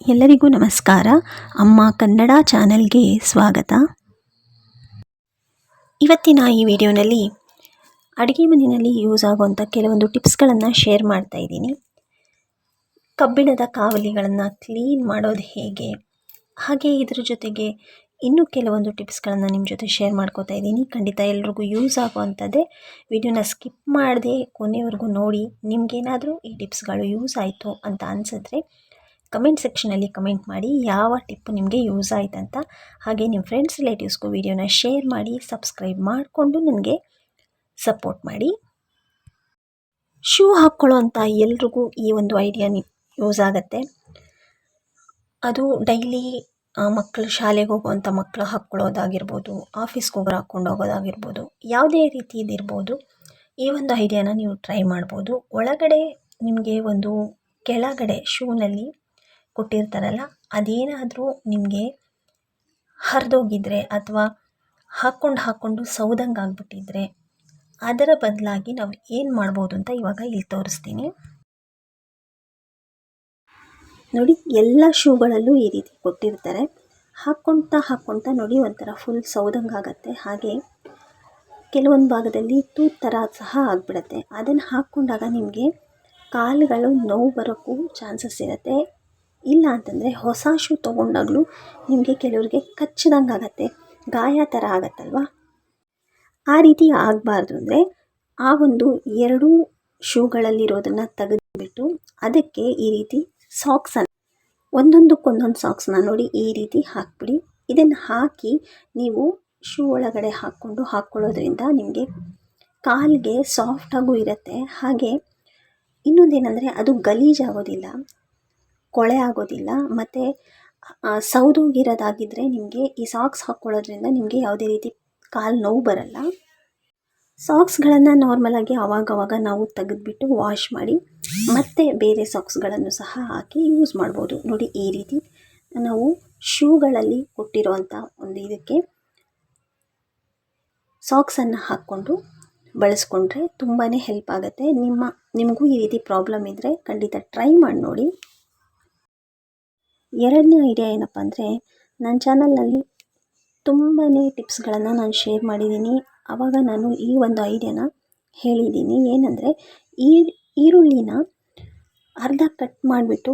ಎಲ್ಲರಿಗೂ ನಮಸ್ಕಾರ. ಅಮ್ಮ ಕನ್ನಡ ಚಾನೆಲ್ಗೆ ಸ್ವಾಗತ. ಇವತ್ತಿನ ಈ ವಿಡಿಯೋನಲ್ಲಿ ಅಡುಗೆ ಮನೆಯಲ್ಲಿ ಯೂಸ್ ಆಗುವಂಥ ಕೆಲವೊಂದು ಟಿಪ್ಸ್ಗಳನ್ನು ಶೇರ್ ಮಾಡ್ತಾ ಇದ್ದೀನಿ. ಕಬ್ಬಿಣದ ಕಾವಲಿಗಳನ್ನು ಕ್ಲೀನ್ ಮಾಡೋದು ಹೇಗೆ? ಹಾಗೆ ಇದರ ಜೊತೆಗೆ ಇನ್ನೂ ಕೆಲವೊಂದು ಟಿಪ್ಸ್ಗಳನ್ನು ನಿಮ್ಮ ಜೊತೆ ಶೇರ್ ಮಾಡ್ಕೋತಾ ಇದ್ದೀನಿ. ಖಂಡಿತ ಎಲ್ರಿಗೂ ಯೂಸ್ ಆಗುವಂಥದ್ದೇ ವಿಡಿಯೋನ ಸ್ಕಿಪ್ ಮಾಡದೆ ಕೊನೆವರೆಗೂ ನೋಡಿ ನಿಮಗೇನಾದರೂ ಈ ಟಿಪ್ಸ್ಗಳು ಯೂಸ್ ಆಯಿತು ಅಂತ ಅನಿಸಿದ್ರೆ ಕಮೆಂಟ್ ಸೆಕ್ಷನಲ್ಲಿ ಕಮೆಂಟ್ ಮಾಡಿ ಯಾವ ಟಿಪ್ಪು ನಿಮಗೆ ಯೂಸ್ ಆಯ್ತು ಅಂತ. ಹಾಗೆ ನಿಮ್ಮ ಫ್ರೆಂಡ್ಸ್ ರಿಲೇಟಿವ್ಸ್ಗೂ ವಿಡಿಯೋನ ಶೇರ್ ಮಾಡಿ ಸಬ್ಸ್ಕ್ರೈಬ್ ಮಾಡಿಕೊಂಡು ನನಗೆ ಸಪೋರ್ಟ್ ಮಾಡಿ. ಶೂ ಹಾಕ್ಕೊಳ್ಳೋ ಅಂತ ಎಲ್ರಿಗೂ ಈ ಒಂದು ಐಡಿಯಾ ಯೂಸ್ ಆಗುತ್ತೆ. ಅದು ಡೈಲಿ ಮಕ್ಕಳು ಶಾಲೆಗೆ ಹೋಗುವಂಥ ಮಕ್ಕಳು ಹಾಕ್ಕೊಳ್ಳೋದಾಗಿರ್ಬೋದು ಆಫೀಸ್ಗೆ ಹೋಗೋರು ಹಾಕ್ಕೊಂಡು ಹೋಗೋದಾಗಿರ್ಬೋದು, ಯಾವುದೇ ರೀತಿ ಇದಿರ್ಬೋದು, ಈ ಒಂದು ಐಡಿಯಾನ ನೀವು ಟ್ರೈ ಮಾಡ್ಬೋದು. ಒಳಗಡೆ ನಿಮಗೆ ಒಂದು ಕೆಳಗಡೆ ಶೂನಲ್ಲಿ ಕೊಟ್ಟಿರ್ತಾರಲ್ಲ, ಅದೇನಾದರೂ ನಿಮಗೆ ಹರಿದೋಗಿದ್ರೆ ಅಥವಾ ಹಾಕ್ಕೊಂಡು ಹಾಕ್ಕೊಂಡು ಸೌದಂಗೆ ಆಗಿಬಿಟ್ಟಿದ್ರೆ, ಅದರ ಬದಲಾಗಿ ನಾವು ಏನು ಮಾಡ್ಬೋದು ಅಂತ ಇವಾಗ ಇಲ್ಲಿ ತೋರಿಸ್ತೀನಿ. ನೋಡಿ, ಎಲ್ಲ ಶೂಗಳಲ್ಲೂ ಈ ರೀತಿ ಕೊಟ್ಟಿರ್ತಾರೆ. ಹಾಕ್ಕೊಳ್ತಾ ಹಾಕ್ಕೊಳ್ತಾ ನೋಡಿ ಒಂಥರ ಫುಲ್ ಸೌದಂಗೆ ಆಗುತ್ತೆ. ಹಾಗೆ ಕೆಲವೊಂದು ಭಾಗದಲ್ಲಿ ತೂತ್ ಥರ ಸಹ ಆಗಿಬಿಡುತ್ತೆ. ಅದನ್ನು ಹಾಕ್ಕೊಂಡಾಗ ನಿಮಗೆ ಕಾಲುಗಳು ನೋವು ಬರೋಕ್ಕೂ ಚಾನ್ಸಸ್ ಇರುತ್ತೆ. ಇಲ್ಲ ಅಂತಂದರೆ ಹೊಸ ಶೂ ತೊಗೊಂಡಾಗಲೂ ನಿಮಗೆ ಕೆಲವ್ರಿಗೆ ಕಚ್ಚಿದಂಗೆ ಆಗುತ್ತೆ, ಗಾಯ ಥರ ಆಗತ್ತಲ್ವ? ಆ ರೀತಿ ಆಗಬಾರ್ದು ಅಂದರೆ ಆ ಒಂದು ಎರಡೂ ಶೂಗಳಲ್ಲಿರೋದನ್ನು ತೆಗೆದುಬಿಟ್ಟು ಅದಕ್ಕೆ ಈ ರೀತಿ ಸಾಕ್ಸನ್ನು ಒಂದೊಂದಕ್ಕೊಂದೊಂದು ಸಾಕ್ಸ್ನ ನೋಡಿ ಈ ರೀತಿ ಹಾಕಿಬಿಡಿ. ಇದನ್ನು ಹಾಕಿ ನೀವು ಶೂ ಒಳಗಡೆ ಹಾಕ್ಕೊಂಡು ಹಾಕ್ಕೊಳ್ಳೋದ್ರಿಂದ ನಿಮಗೆ ಕಾಲಿಗೆ ಸಾಫ್ಟಾಗೂ ಇರುತ್ತೆ. ಹಾಗೆ ಇನ್ನೊಂದೇನೆಂದರೆ ಅದು ಗಲೀಜಾಗೋದಿಲ್ಲ. ಕೊಳೆ ಆಗೋದಿಲ್ಲ, ಮತ್ತು ಸೌದೋಗಿರೋದಾಗಿದ್ದರೆ ನಿಮಗೆ ಈ ಸಾಕ್ಸ್ ಹಾಕ್ಕೊಳ್ಳೋದ್ರಿಂದ ನಿಮಗೆ ಯಾವುದೇ ರೀತಿ ಕಾಲು ನೋವು ಬರಲ್ಲ. ಸಾಕ್ಸ್ಗಳನ್ನು ನಾರ್ಮಲಾಗಿ ಆವಾಗವಾಗ ನಾವು ತೆಗೆದುಬಿಟ್ಟು ವಾಶ್ ಮಾಡಿ, ಮತ್ತೆ ಬೇರೆ ಸಾಕ್ಸ್ಗಳನ್ನು ಸಹ ಹಾಕಿ ಯೂಸ್ ಮಾಡ್ಬೋದು. ನೋಡಿ, ಈ ರೀತಿ ನಾವು ಶೂಗಳಲ್ಲಿ ಕೊಟ್ಟಿರುವಂಥ ಒಂದು ಇದಕ್ಕೆ ಸಾಕ್ಸನ್ನು ಹಾಕ್ಕೊಂಡು ಬಳಸ್ಕೊಂಡ್ರೆ ತುಂಬಾ ಹೆಲ್ಪ್ ಆಗುತ್ತೆ. ನಿಮ್ಮ, ನಿಮಗೂ ಈ ರೀತಿ ಪ್ರಾಬ್ಲಮ್ ಇದ್ದರೆ ಖಂಡಿತ ಟ್ರೈ ಮಾಡಿ ನೋಡಿ. ಎರಡನೇ ಐಡಿಯಾ ಏನಪ್ಪ ಅಂದರೆ ನನ್ನ ಚಾನಲ್ನಲ್ಲಿ ತುಂಬಾ ಟಿಪ್ಸ್ಗಳನ್ನು ನಾನು ಶೇರ್ ಮಾಡಿದ್ದೀನಿ ಆವಾಗ ನಾನು ಈ ಒಂದು ಐಡಿಯಾನ ಹೇಳಿದ್ದೀನಿ ಏನಂದರೆ ಈ ಈರುಳ್ಳಿನ ಅರ್ಧ ಕಟ್ ಮಾಡಿಬಿಟ್ಟು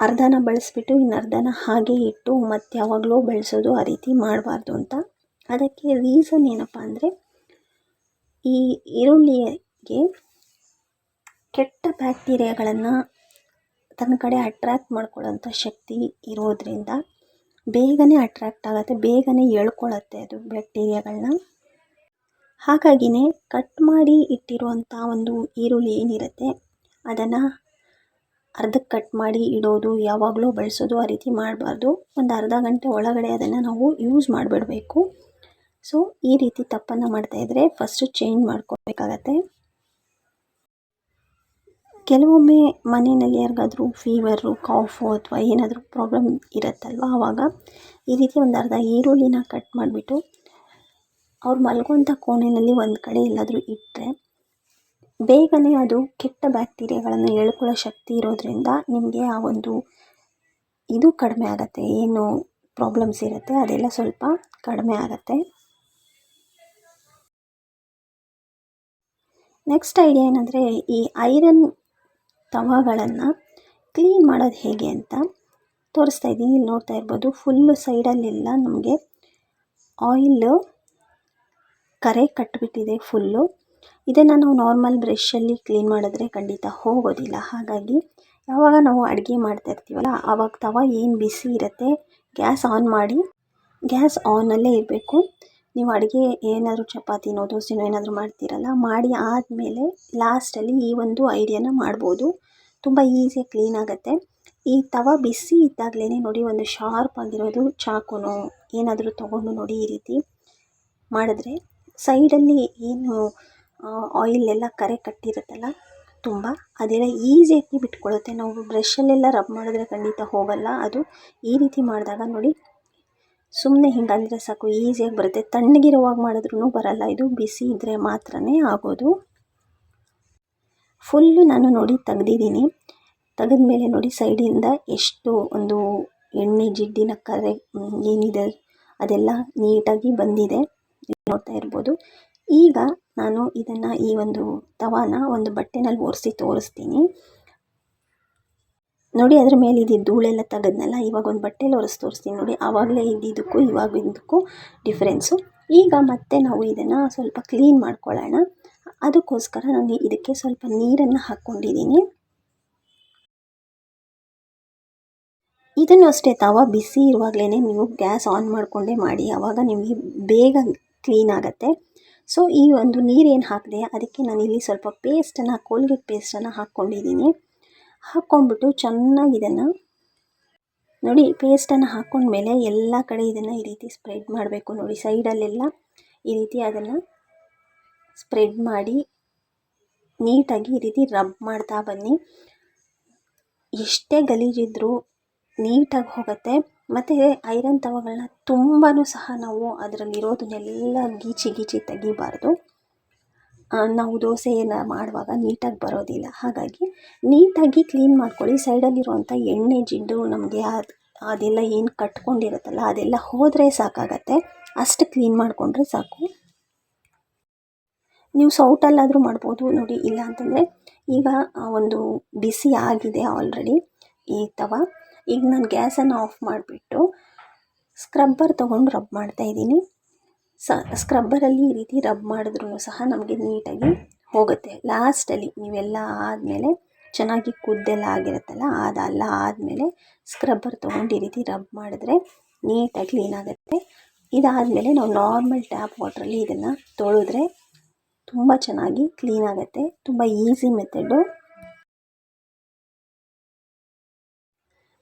ಅರ್ಧನ ಬಳಸಿಬಿಟ್ಟು, ಇನ್ನು ಅರ್ಧನ ಹಾಗೆ ಇಟ್ಟು ಮತ್ತು ಯಾವಾಗಲೂ ಬೆಳೆಸೋದು ಆ ರೀತಿ ಮಾಡಬಾರ್ದು ಅಂತ. ಅದಕ್ಕೆ ರೀಸನ್ ಏನಪ್ಪ ಅಂದರೆ ಈ ಈರುಳ್ಳಿಗೆ ಕೆಟ್ಟ ಬ್ಯಾಕ್ಟೀರಿಯಾಗಳನ್ನು ತನ್ನ ಕಡೆ ಅಟ್ರ್ಯಾಕ್ಟ್ ಮಾಡ್ಕೊಳ್ಳೋಂಥ ಶಕ್ತಿ ಇರೋದರಿಂದ ಬೇಗನೆ ಅಟ್ರ್ಯಾಕ್ಟ್ ಆಗುತ್ತೆ, ಬೇಗನೆ ಎಳ್ಕೊಳ್ಳುತ್ತೆ ಅದು ಬ್ಯಾಕ್ಟೀರಿಯಾಗಳನ್ನ ಹಾಗಾಗಿನೇ ಕಟ್ ಮಾಡಿ ಇಟ್ಟಿರುವಂಥ ಒಂದು ಈರುಳ್ಳಿ ಏನಿರುತ್ತೆ, ಅದನ್ನು ಅರ್ಧಕ್ಕೆ ಕಟ್ ಮಾಡಿ ಇಡೋದು, ಯಾವಾಗಲೂ ಬಳಸೋದು, ಆ ರೀತಿ ಮಾಡಬಾರ್ದು. ಒಂದು ಅರ್ಧ ಗಂಟೆ ಒಳಗಡೆ ಅದನ್ನು ನಾವು ಯೂಸ್ ಮಾಡಿಬಿಡಬೇಕು. ಸೊ ಈ ರೀತಿ ತಪ್ಪನ್ನು ಮಾಡ್ತಾಯಿದ್ರೆ ಫಸ್ಟು ಚೇಂಜ್ ಮಾಡ್ಕೋಬೇಕಾಗತ್ತೆ. ಕೆಲವೊಮ್ಮೆ ಮನೆಯಲ್ಲಿ ಯಾರಿಗಾದ್ರೂ ಫೀವರು ಕಾಫು ಅಥವಾ ಏನಾದರೂ ಪ್ರಾಬ್ಲಮ್ ಇರುತ್ತಲ್ವ ಆವಾಗ ಈ ರೀತಿ ಒಂದು ಅರ್ಧ ಈರುಳ್ಳಿನ ಕಟ್ ಮಾಡಿಬಿಟ್ಟು ಅವ್ರು ಮಲಗುವಂಥ ಕೋಣೆಯಲ್ಲಿ ಒಂದು ಕಡೆ ಎಲ್ಲಾದರೂ ಇಟ್ಟರೆ ಬೇಗನೆ ಅದು ಕೆಟ್ಟ ಬ್ಯಾಕ್ಟೀರಿಯಾಗಳನ್ನು ಎಳ್ಕೊಳ್ಳೋ ಶಕ್ತಿ ಇರೋದರಿಂದ ನಿಮಗೆ ಆ ಒಂದು ಇದು ಕಡಿಮೆ ಆಗುತ್ತೆ. ಏನು ಪ್ರಾಬ್ಲಮ್ಸ್ ಇರುತ್ತೆ ಅದೆಲ್ಲ ಸ್ವಲ್ಪ ಕಡಿಮೆ ಆಗುತ್ತೆ. ನೆಕ್ಸ್ಟ್ ಐಡಿಯಾ ಏನಂದರೆ ಈ ಐರನ್ ತವಾಗಳನ್ನು ಕ್ಲೀನ್ ಮಾಡೋದು ಹೇಗೆ ಅಂತ ತೋರಿಸ್ತಾ ಇದ್ದೀನಿ. ಇಲ್ಲಿ ನೋಡ್ತಾ ಇರ್ಬೋದು ಫುಲ್ಲು ಸೈಡಲ್ಲೆಲ್ಲ ನಮಗೆ ಆಯಿಲ್ ಕರೆ ಕಟ್ಟಿಬಿಟ್ಟಿದೆ ಫುಲ್ಲು ಇದನ್ನು ನಾವು ನಾರ್ಮಲ್ ಬ್ರಷಲ್ಲಿ ಕ್ಲೀನ್ ಮಾಡಿದ್ರೆ ಖಂಡಿತ ಹೋಗೋದಿಲ್ಲ. ಹಾಗಾಗಿ ಯಾವಾಗ ನಾವು ಅಡುಗೆ ಮಾಡ್ತಾ ಇರ್ತೀವಲ್ಲ, ಆವಾಗ ತವ ಏನು ಬಿಸಿ ಇರುತ್ತೆ, ಗ್ಯಾಸ್ ಆನ್ ಮಾಡಿ, ಗ್ಯಾಸ್ ಆನಲ್ಲೇ ಇರಬೇಕು. ನೀವು ಅಡುಗೆ ಏನಾದರೂ ಚಪಾತಿನೋ ದೋಸೆನೋ ಏನಾದರೂ ಮಾಡ್ತೀರಲ್ಲ, ಮಾಡಿ ಆದಮೇಲೆ ಲಾಸ್ಟಲ್ಲಿ ಈ ಒಂದು ಐಡಿಯಾನ ಮಾಡ್ಬೋದು. ತುಂಬ ಈಸಿಯಾಗಿ ಕ್ಲೀನ್ ಆಗುತ್ತೆ. ಈ ತವ ಬಿಸಿ ಇದ್ದಾಗಲೇ ನೋಡಿ ಒಂದು ಶಾರ್ಪ್ ಆಗಿರೋದು ಚಾಕುನು ಏನಾದರೂ ತೊಗೊಂಡು ನೋಡಿ ಈ ರೀತಿ ಮಾಡಿದ್ರೆ ಸೈಡಲ್ಲಿ ಏನು ಆಯಿಲ್ ಎಲ್ಲ ಕರೆ ಕಟ್ಟಿರುತ್ತಲ್ಲ, ತುಂಬ ಅದೆಲ್ಲ ಈಸಿಯಾಗಿ ಬಿಟ್ಕೊಳ್ಳುತ್ತೆ ನಾವು ಬ್ರಷಲ್ಲೆಲ್ಲ ರಬ್ ಮಾಡಿದ್ರೆ ಖಂಡಿತ ಹೋಗಲ್ಲ. ಅದು ಈ ರೀತಿ ಮಾಡಿದಾಗ ನೋಡಿ ಸುಮ್ಮನೆ ಹಿಂಗಂದರೆ ಸಾಕು ಈಸಿಯಾಗಿ ಬರುತ್ತೆ. ತಣ್ಣಗಿರುವಾಗ ಮಾಡಿದ್ರೂ ಬರಲ್ಲ. ಇದು ಬಿಸಿ ಇದ್ದರೆ ಮಾತ್ರನೇ ಆಗೋದು. ಫುಲ್ಲು ನಾನು ನೋಡಿ ತೆಗ್ದಿದ್ದೀನಿ. ತೆಗೆದ ಮೇಲೆ ನೋಡಿ ಸೈಡಿಂದ ಎಷ್ಟು ಒಂದು ಎಣ್ಣೆ ಜಿಡ್ಡಿನ ಕರೆ ಏನಿದೆ ಅದೆಲ್ಲ ನೀಟಾಗಿ ಬಂದಿದೆ. ನೋಡ್ತಾ ಇರ್ಬೋದು. ಈಗ ನಾನು ಇದನ್ನು ಈ ಒಂದು ತವಾನ ಒಂದು ಬಟ್ಟೆನಲ್ಲಿ ಒರೆಸಿ ತೋರಿಸ್ತೀನಿ. ನೋಡಿ ಅದ್ರ ಮೇಲೆ ಇದ್ದಿದ್ದು ಧೂಳೆಲ್ಲ ತೆಗೆದ್ನಲ್ಲ, ಇವಾಗ ಒಂದು ಬಟ್ಟೆಲಿ ಒರೆಸಿ ತೋರಿಸ್ತೀನಿ. ನೋಡಿ, ಆವಾಗಲೇ ಇದ್ದಿದ್ದಕ್ಕೂ ಇವಾಗಿದ್ದಕ್ಕೂ ಡಿಫ್ರೆನ್ಸು ಈಗ ಮತ್ತೆ ನಾವು ಇದನ್ನು ಸ್ವಲ್ಪ ಕ್ಲೀನ್ ಮಾಡ್ಕೊಳ್ಳೋಣ. ಅದಕ್ಕೋಸ್ಕರ ನಾನು ಇದಕ್ಕೆ ಸ್ವಲ್ಪ ನೀರನ್ನು ಹಾಕ್ಕೊಂಡಿದ್ದೀನಿ. ಇದನ್ನು ಅಷ್ಟೇ, ತವ ಬಿಸಿ ಇರುವಾಗಲೇ ನೀವು ಗ್ಯಾಸ್ ಆನ್ ಮಾಡಿಕೊಂಡೇ ಮಾಡಿ, ಆವಾಗ ನಿಮಗೆ ಬೇಗ ಕ್ಲೀನ್ ಆಗುತ್ತೆ. ಸೊ, ಈ ಒಂದು ನೀರೇನು ಹಾಕಿದೆ, ಅದಕ್ಕೆ ನಾನು ಇಲ್ಲಿ ಸ್ವಲ್ಪ ಪೇಸ್ಟನ್ನು ಕೋಲ್ಗೇಟ್ ಪೇಸ್ಟನ್ನು ಹಾಕ್ಕೊಂಡಿದ್ದೀನಿ. ಹಾಕ್ಕೊಂಡ್ಬಿಟ್ಟು ಚೆನ್ನಾಗಿ ಇದನ್ನು, ನೋಡಿ, ಪೇಸ್ಟನ್ನು ಹಾಕ್ಕೊಂಡ್ಮೇಲೆ ಎಲ್ಲ ಕಡೆ ಇದನ್ನು ಈ ರೀತಿ ಸ್ಪ್ರೆಡ್ ಮಾಡಬೇಕು, ನೋಡಿ, ಸೈಡಲ್ಲೆಲ್ಲ ಈ ರೀತಿ ಅದನ್ನು ಸ್ಪ್ರೆಡ್ ಮಾಡಿ ನೀಟಾಗಿ ಈ ರೀತಿ ರಬ್ ಮಾಡ್ತಾ ಬನ್ನಿ. ಎಷ್ಟೇ ಗಲೀಜಿದ್ರೂ ನೀಟಾಗಿ ಹೋಗುತ್ತೆ. ಮತ್ತು ಐರನ್ ತವಗಳನ್ನ ತುಂಬಾ ಸಹ ನಾವು ಅದರಲ್ಲಿರೋದನ್ನೆಲ್ಲ ಗೀಚಿ ಗೀಚಿ ತೆಗಿಬಾರ್ದು. ನಾವು ದೋಸೆಯನ್ನು ಮಾಡುವಾಗ ನೀಟಾಗಿ ಬರೋದಿಲ್ಲ. ಹಾಗಾಗಿ ನೀಟಾಗಿ ಕ್ಲೀನ್ ಮಾಡ್ಕೊಳ್ಳಿ. ಸೈಡಲ್ಲಿರುವಂಥ ಎಣ್ಣೆ, ಜಿಡ್ಡು ನಮಗೆ ಅದು, ಅದೆಲ್ಲ ಏನು ಕಟ್ಕೊಂಡಿರುತ್ತಲ್ಲ ಅದೆಲ್ಲ ಹೋದರೆ ಸಾಕಾಗತ್ತೆ. ಅಷ್ಟು ಕ್ಲೀನ್ ಮಾಡಿಕೊಂಡ್ರೆ ಸಾಕು. ನೀವು ಸೌಟಲ್ಲಾದರೂ ಮಾಡ್ಬೋದು ನೋಡಿ, ಇಲ್ಲ ಅಂತಂದರೆ ಈಗ ಒಂದು ಬಿಸಿ ಆಗಿದೆ ಆಲ್ರೆಡಿ ಈ ತವ. ಈಗ ನಾನು ಗ್ಯಾಸನ್ನು ಆಫ್ ಮಾಡಿಬಿಟ್ಟು ಸ್ಕ್ರಬ್ಬರ್ ತೊಗೊಂಡು ರಬ್ ಮಾಡ್ತಾಯಿದ್ದೀನಿ ಸ ಸ್ಕ್ರಬ್ಬರಲ್ಲಿ ಈ ರೀತಿ ರಬ್ ಮಾಡಿದ್ರೂ ಸಹ ನಮಗೆ ನೀಟಾಗಿ ಹೋಗುತ್ತೆ. ಲಾಸ್ಟಲ್ಲಿ ನೀವೆಲ್ಲ ಆದಮೇಲೆ ಚೆನ್ನಾಗಿ ಕುದ್ದೆಲ್ಲ ಆಗಿರುತ್ತಲ್ಲ, ಅದೆಲ್ಲ ಆದಮೇಲೆ ಸ್ಕ್ರಬ್ಬರ್ ತೊಗೊಂಡು ಈ ರೀತಿ ರಬ್ ಮಾಡಿದ್ರೆ ನೀಟಾಗಿ ಕ್ಲೀನ್ ಆಗುತ್ತೆ. ಇದಾದಮೇಲೆ ನಾವು ನಾರ್ಮಲ್ ಟ್ಯಾಪ್ ವಾಟ್ರಲ್ಲಿ ಇದನ್ನು ತೊಳೆದ್ರೆ ತುಂಬ ಚೆನ್ನಾಗಿ ಕ್ಲೀನ್ ಆಗುತ್ತೆ, ತುಂಬ ಈಸಿ ಮೆಥಡು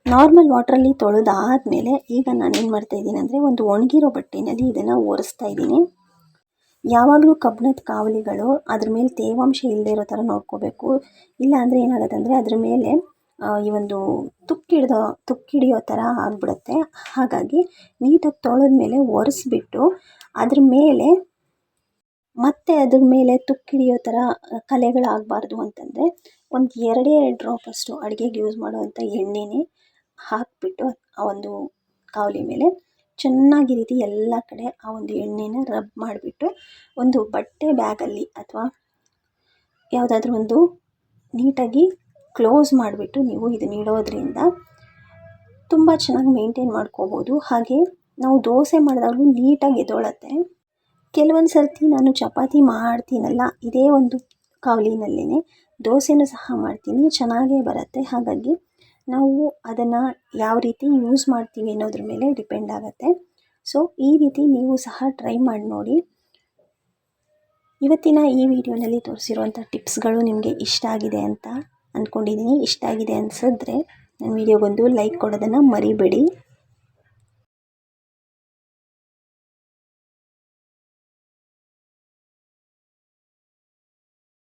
ನಾರ್ಮಲ್ ವಾಟ್ರಲ್ಲಿ ತೊಳೆದಾದ್ಮೇಲೆ ಈಗ ನಾನು ಏನು ಮಾಡ್ತಾ ಇದ್ದೀನಿ ಅಂದರೆ ಒಂದು ಒಣಗಿರೋ ಬಟ್ಟೆನಲ್ಲಿ ಇದನ್ನು ಒರೆಸ್ತಾ ಇದ್ದೀನಿ. ಯಾವಾಗಲೂ ಕಬ್ಬಿಣದ ಕಾವಲಿಗಳು ಅದ್ರ ಮೇಲೆ ತೇವಾಂಶ ಇಲ್ಲದೆ ಇರೋ ಥರ ನೋಡ್ಕೋಬೇಕು. ಇಲ್ಲ ಅಂದರೆ ಏನಾಗುತ್ತೆ ಅಂದರೆ ಅದ್ರ ಮೇಲೆ ಈ ಒಂದು ತುಕ್ಕಿಡ್ದೋ ತುಕ್ಕಿಡಿಯೋ ಥರ ಆಗಿಬಿಡುತ್ತೆ. ಹಾಗಾಗಿ ನೀಟಾಗಿ ತೊಳೆದ ಮೇಲೆ ಒರೆಸ್ಬಿಟ್ಟು ಅದ್ರ ಮೇಲೆ ಮತ್ತೆ ಅದ್ರ ಮೇಲೆ ತುಕ್ಕಿಡಿಯೋ ಥರ ಕಲೆಗಳಾಗಬಾರ್ದು ಅಂತಂದರೆ ಒಂದು ಎರಡೇ ಎರಡು ಡ್ರಾಪ್ ಅಷ್ಟು ಅಡುಗೆಗೆ ಯೂಸ್ ಮಾಡುವಂಥ ಎಣ್ಣೆನೇ ಹಾಕಿಬಿಟ್ಟು ಆ ಒಂದು ಕಾವಲಿ ಮೇಲೆ ಚೆನ್ನಾಗಿ ರೀತಿ ಎಲ್ಲ ಕಡೆ ಆ ಒಂದು ಎಣ್ಣೆನ ರಬ್ ಮಾಡಿಬಿಟ್ಟು ಒಂದು ಬಟ್ಟೆ ಬ್ಯಾಗಲ್ಲಿ ಅಥವಾ ಯಾವುದಾದ್ರೂ ಒಂದು ನೀಟಾಗಿ ಕ್ಲೋಸ್ ಮಾಡಿಬಿಟ್ಟು ನೀವು ಇದನ್ನ ಇಡೋದ್ರಿಂದ ತುಂಬ ಚೆನ್ನಾಗಿ ಮೇಂಟೈನ್ ಮಾಡ್ಕೋಬೋದು. ಹಾಗೆ ನಾವು ದೋಸೆ ಮಾಡಿದಾಗಲೂ ನೀಟಾಗಿ ಎದ್ದೊಳತ್ತೆ ಕೆಲವೊಂದು ಸರ್ತಿ ನಾನು ಚಪಾತಿ ಮಾಡ್ತೀನಲ್ಲ, ಇದೇ ಒಂದು ಕಾವಲಿನಲ್ಲೇ ದೋಸೆನೂ ಸಹ ಮಾಡ್ತೀನಿ, ಚೆನ್ನಾಗೇ ಬರುತ್ತೆ. ಹಾಗಾಗಿ ನಾವು ಅದನ್ನು ಯಾವ ರೀತಿ ಯೂಸ್ ಮಾಡ್ತೀವಿ ಅನ್ನೋದ್ರ ಮೇಲೆ ಡಿಪೆಂಡ್ ಆಗುತ್ತೆ. ಸೊ ಈ ರೀತಿ ನೀವು ಸಹ ಟ್ರೈ ಮಾಡಿ ನೋಡಿ. ಇವತ್ತಿನ ಈ ವಿಡಿಯೋನಲ್ಲಿ ತೋರಿಸಿರುವಂಥ ಟಿಪ್ಸ್ಗಳು ನಿಮಗೆ ಇಷ್ಟ ಆಗಿದೆ ಅಂತ ಅಂದ್ಕೊಂಡಿದ್ದೀನಿ ಇಷ್ಟ ಆಗಿದೆ ಅನಿಸಿದ್ರೆ ನನ್ನ ವಿಡಿಯೋಗೊಂದು ಲೈಕ್ ಕೊಡೋದನ್ನು ಮರಿಬೇಡಿ.